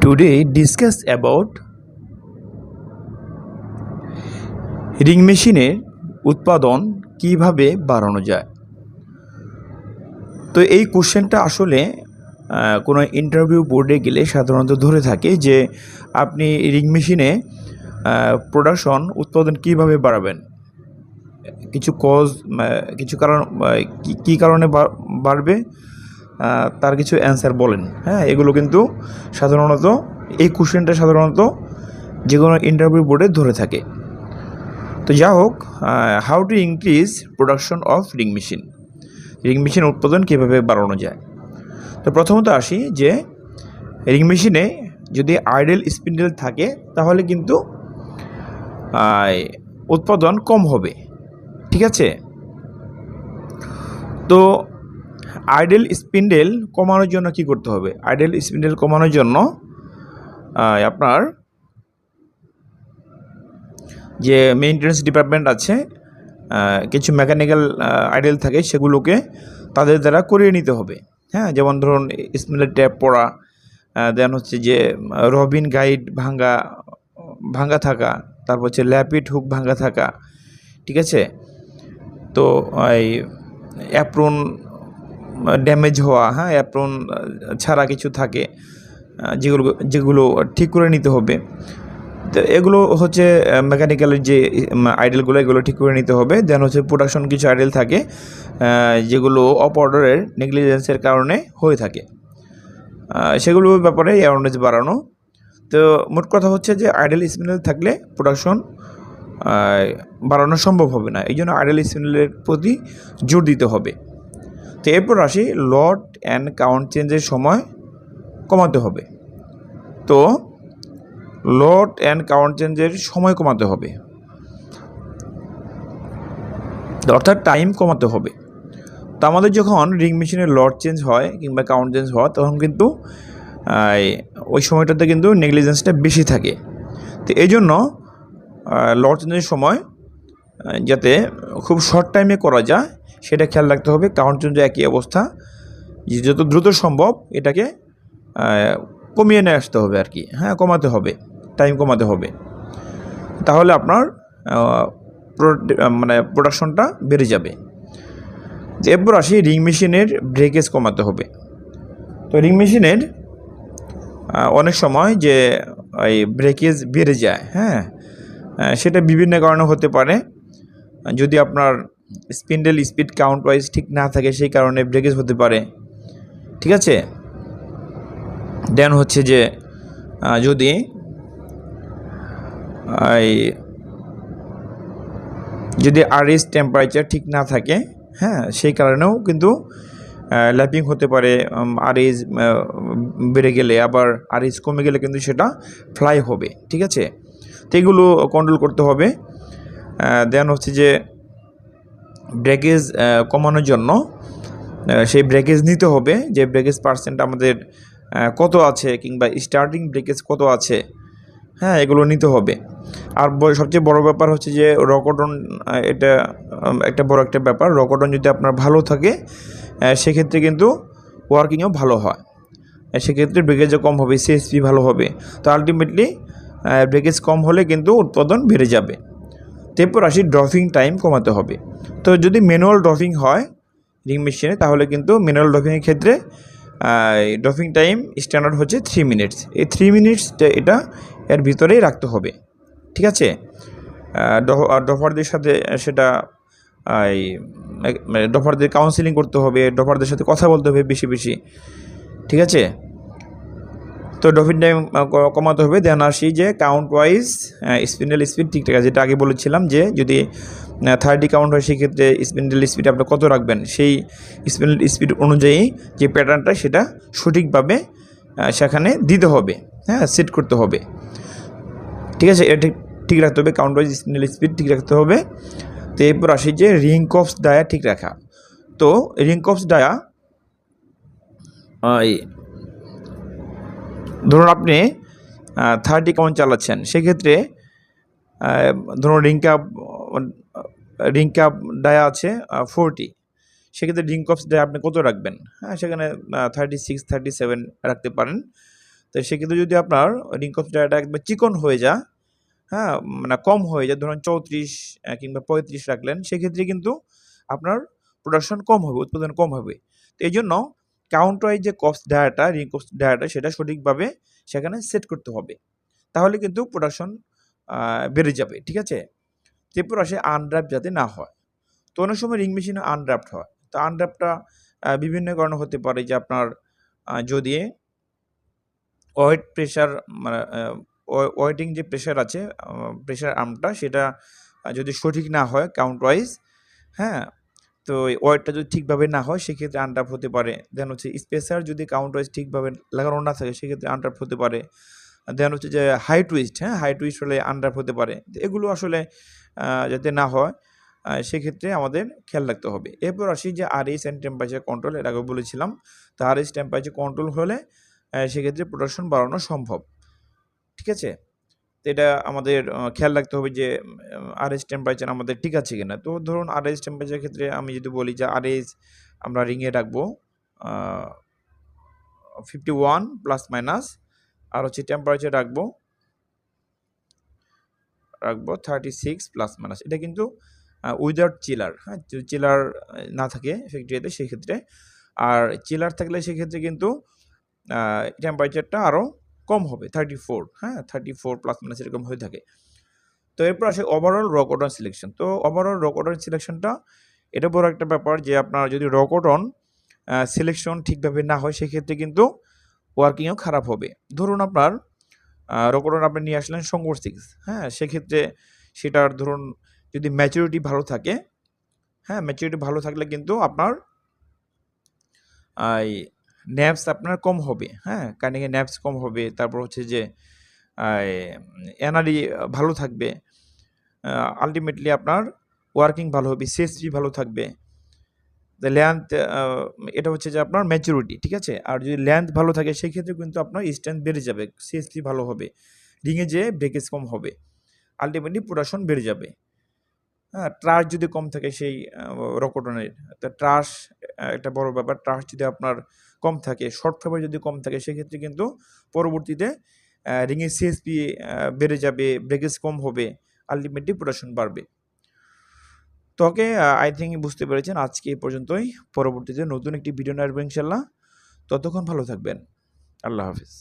Today discuss about ring মেশিনের উৎপাদন কীভাবে বাড়ানো যায়? তো এই কোশ্চেনটা আসলে কোনো ইন্টারভিউ বোর্ডে গেলে সাধারণত ধরে থাকে যে আপনি রিং মেশিনে প্রোডাকশন উৎপাদন কীভাবে বাড়াবেন? কিছু কজ কিছু কারণ কি- কারণে বাড়বে? তার কিছু অ্যান্সার বলেন। হ্যাঁ এগুলো কিন্তু সাধারণত এই কোশ্চেনটা সাধারণত যে কোনো ইন্টারভিউ বোর্ডে ধরে থাকে। তো যা হোক how to increase production of ring machine ring machine উৎপাদন কীভাবে বাড়ানো যায়? তো প্রথমত আসি যে রিং মেশিনে যদি আইডেল স্পিন্ডেল থাকে, তাহলে কিন্তু উৎপাদন কম হবে। ঠিক আছে? তো আইডেল স্পিন্ডেল কমানোর জন্য কি করতে হবে? আইডেল স্পিন্ডেল কমানোর জন্য আপনার যে মেইনটেন্যান্স ডিপার্টমেন্ট আছে কিছু মেকানিক্যাল আইডেল থাকে, সেগুলোকে তাদের দ্বারা করিয়ে নিতে হবে। হ্যাঁ যেমন ধরুন স্পিন্ডেল ট্যাপ পড়া দেন হচ্ছে যে রবিন গাইড ভাঙ্গা ভাঙ্গা থাকা, তারপর হচ্ছে ল্যাপিড হুক ভাঙ্গা থাকা, ঠিক আছে? তো, এই অ্যাপ্রন ড্যামেজ হওয়া হ্যাঁ অ্যাপ্রন ছাড়া কিছু থাকে যেগুলো যেগুলো ঠিক করে নিতে হবে। তো এগুলো হচ্ছে মেকানিক্যালের যে আইডেলগুলো এগুলো ঠিক করে নিতে হবে। দেন হচ্ছে প্রোডাকশন কিছু আইডেল থাকে যেগুলো অপ অর্ডারের নেগলিজেন্সের কারণে হয়ে থাকে। সেগুলোর ব্যাপারে অ্যাওয়ারনেস বাড়ানো। তো মোট কথা হচ্ছে যে আইডেল স্পিনেল থাকলে প্রোডাকশন বাড়ানো সম্ভব হবে না। এই জন্য আইডেল স্পিনেলের প্রতি জোর দিতে হবে। তো এরপর আসি লট অ্যান্ড কাউন্ট চেঞ্জের সময় কমাতে হবে। তো লট অ্যান্ড কাউন্ট চেঞ্জের সময় কমাতে হবে। অর্থাৎ টাইম কমাতে হবে। তো আমাদের যখন রিং মেশিনের লট চেঞ্জ হয় কিংবা কাউন্ট চেঞ্জ হয়, তখন কিন্তু ওই সময়টাতে কিন্তু নেগলিজেন্সটা বেশি থাকে। তো এই জন্য লট চেঞ্জের সময় যাতে খুব শর্ট টাইমে করা যায় সেটা খেয়াল রাখতে হবে। কাউন্ট চেঞ্জ একই অবস্থা, যে যত দ্রুত সম্ভব এটাকে কমিয়ে নিয়ে আসতে হবে আর কি হ্যাঁ কমাতে হবে টাইম কমাতে হবে। তাহলে আপনার মানে প্রোডাকশনটা বেড়ে যাবে। এরপর আসি রিং মেশিনের ব্রেকেজ কমাতে হবে। তো রিং মেশিনের অনেক সময় যে, এই ব্রেকেজ বেড়ে যায় হ্যাঁ সেটা বিভিন্ন কারণে হতে পারে। যদি আপনার স্পিন্ডেল স্পিড কাউন্ট ওয়াইজ ঠিক না থাকে সেই কারণে ব্রেকেজ হতে পারে। ঠিক আছে? দেন হচ্ছে যে যদি যদি আরএস টেম্পারেচার ঠিক না থাকে হ্যাঁ সেই কারণেও কিন্তু ল্যাপিং হতে পারে আরএস বেড়ে গেলে, আবার আরএস কমে গেলে কিন্তু সেটা ফ্লাই হবে। ঠিক আছে? তো এগুলো কন্ট্রোল করতে হবে। দেন হচ্ছে যে ব্রেকেজ কমানোর জন্য সেই ব্রেকেজ নিতে হবে। যে ব্রেকেজ পার্সেন্ট আমাদের কত আছে কিংবা স্টার্টিং ব্রেকেজ কত আছে হ্যাঁ এগুলো নিতে হবে। আর সবচেয়ে বড় ব্যাপার হচ্ছে যে রকটন এটা একটা বড় একটা ব্যাপার। রকটন যদি আপনার ভালো থাকে সেক্ষেত্রে কিন্তু ওয়ার্কিংও ভালো হয়। সেক্ষেত্রে ব্রেকেজও কম হবে সিএসপি ভালো হবে। তো আলটিমেটলি ব্রেকেজ কম হলে কিন্তু উৎপাদন বেড়ে যাবে। তারপর আসি ড্রফিং টাইম কমাতে হবে। তো যদি ম্যানুয়াল ড্রফিং হয় রিং মেশিনে তাহলে কিন্তু ম্যানুয়াল ড্রফিংয়ের ক্ষেত্রে ড্রফিং টাইম স্ট্যান্ডার্ড হচ্ছে থ্রি মিনিটস এই থ্রি মিনিটস এটা এর ভিতরেই রাখতে হবে। ঠিক আছে? ডফারদের সাথে সেটা মানে ডফারদের কাউন্সিলিং করতে হবে ডফারদের সাথে কথা বলতে হবে বেশি বেশি। ঠিক আছে? তো ডফিন টাইম কমাতে হবে। দেন আসি যে কাউন্ট ওয়াইজ স্পিন্ডেল স্পিড ঠিকঠাক আছে। যেটা আগে বলেছিলাম যে যদি থার্টি কাউন্ট হয়, সেক্ষেত্রে স্পিন্ডেল স্পিড আপনি কত রাখবেন? সেই স্পিন্ডেল স্পিড অনুযায়ী যে প্যাটার্নটা সেটা সঠিকভাবে সেখানে দিতে হবে হ্যাঁ সেট করতে হবে। ঠিক আছে? এটা ঠিক রাখতে হবে কাউন্ট ওয়াইজ স্পিন্ডেল স্পিড ঠিক রাখতে হবে। তো এরপর আসি যে রিং ডায়া ঠিক রাখা। তো রিং ডায়া ধরুন আপনি থার্টি কাউন্ট চালাচ্ছেন, সেক্ষেত্রে ধরুন ring cup ring cup dia আছে ফোরটি সেক্ষেত্রে রিং কাপস ডায়া আপনি কত রাখবেন? হ্যাঁ সেখানে থার্টি সিক্স থার্টি সেভেন রাখতে পারেন। তো সেক্ষেত্রে যদি আপনার রিং কস্ট ডায়াটা একবার চিকন হয়ে যায় হ্যাঁ মানে কম হয়ে যায়, ধরুন চৌত্রিশ কিংবা পঁয়ত্রিশ রাখলেন, সেক্ষেত্রে কিন্তু আপনার প্রোডাকশন কম হবে, উৎপাদন কম হবে। তো এই জন্য কাউন্ট ওয়াইজ যে কস্ট ডায়াটা রিং ডায়াটা সেটা সঠিকভাবে সেখানে সেট করতে হবে। তাহলে কিন্তু প্রোডাকশন বেড়ে যাবে, ঠিক আছে? এরপর আসে আনড্রাফট যাতে না হয়। তো অনেক সময় রিং মেশিনে আনড্রাফট হয়। তো আনড্রাফটটা বিভিন্ন কারণে হতে পারে যে আপনার যদি ওয়েট প্রেশার মানে ওয়েটিং যে প্রেশার আছে প্রেশার আর্মটা সেটা যদি সঠিক না হয় কাউন্ট ওয়াইজ হ্যাঁ তো ওয়েটটা যদি ঠিকভাবে না হয়, সেক্ষেত্রে আনড্রাফ হতে পারে। দেন হচ্ছে স্পেসার যদি কাউন্ট ওয়াইজ ঠিকভাবে লাগানো না থাকে, সেক্ষেত্রে আনড্রাফ হতে পারে। দেন হচ্ছে যে হাই টুইস্ট হ্যাঁ? হাই টুইস্ট হলে আন্ডার হতে পারে। এগুলো আসলে যাতে না হয় সেক্ষেত্রে আমাদের খেয়াল রাখতে হবে। এরপর আসি যে R S and temperature control এর আগে বলেছিলাম। তো আর এস টেম্পারেচার কন্ট্রোল হলে সেক্ষেত্রে প্রোডাকশন বাড়ানো সম্ভব। ঠিক আছে? তো এটা আমাদের খেয়াল রাখতে হবে যে আর এস টেম্পারেচার আমাদের ঠিক আছে কিনা। তো ধরুন আর এস টেম্পারেচার ক্ষেত্রে আমি যদি বলি যে আর এস আমরা রিংয়ে রাখব ফিফটি ওয়ান প্লাস মাইনাস আর হচ্ছে টেম্পারেচার রাখব। রাখব থার্টি সিক্স প্লাস মাইনাস এটা কিন্তু উইদাউট চিলার হ্যাঁ চিলার না থাকে ফ্যাক্টরিতে সেক্ষেত্রে। আর চিলার থাকলে সেক্ষেত্রে কিন্তু টেম্পারেচারটা আরও কম হবে থার্টি ফোর হ্যাঁ থার্টি ফোর প্লাস মাইনাস এরকম হয়ে থাকে। তো এরপর আসে ওভারঅল রকটন সিলেকশন তো ওভারঅল রকটন সিলেকশনটা এটা বড় একটা ব্যাপার যে আপনার যদি রকটন সিলেকশন ঠিকভাবে না হয়, সেক্ষেত্রে কিন্তু ওয়ার্কিংও খারাপ হবে। ধরুন আপনার রকটন আপনি নিয়ে আসলেন শঙ্কর সিক্স হ্যাঁ? সেক্ষেত্রে সেটার ধরুন যদি ম্যাচুরিটি ভালো থাকে হ্যাঁ? ম্যাচুরিটি ভালো থাকলে কিন্তু আপনার এই ন্যাপস আপনার কম হবে হ্যাঁ? কানিংয়ে ন্যাপস কম হবে, তারপর হচ্ছে যে এনারি ভালো থাকবে আলটিমেটলি আপনার ওয়ার্কিং ভালো হবে সিএসপি ভালো থাকবে। লেন্থ এটা হচ্ছে যে আপনার ম্যাচুরিটি ঠিক আছে? আর যদি লেন্থ ভালো থাকে সেক্ষেত্রে কিন্তু আপনার স্ট্রেংথ বেড়ে যাবে সিএসপি ভালো হবে। রিংয়ে যে ব্রেকেজ কম হবে। আলটিমেটলি প্রোডাকশন বেড়ে যাবে। হ্যাঁ ট্রাশ যদি কম থাকে, সেই রকটনের, তা ট্রাশ একটা বড় ব্যাপার ট্রাশ যদি আপনার কম থাকে শর্ট ফেভার যদি কম থাকে সেক্ষেত্রে কিন্তু পরবর্তীতে রিংয়ের সিএসপি বেড়ে যাবে ব্রেকেজ কম হবে আলটিমেটলি প্রোডাকশন বাড়বে। তো ওকে আই থিঙ্ক বুঝতে পেরেছেন। আজকে এই পর্যন্তই। পরবর্তীতে নতুন একটি ভিডিও নেওয়ার ইনশাল্লাহ। ততক্ষণ ভালো থাকবেন। আল্লাহ হাফিজ।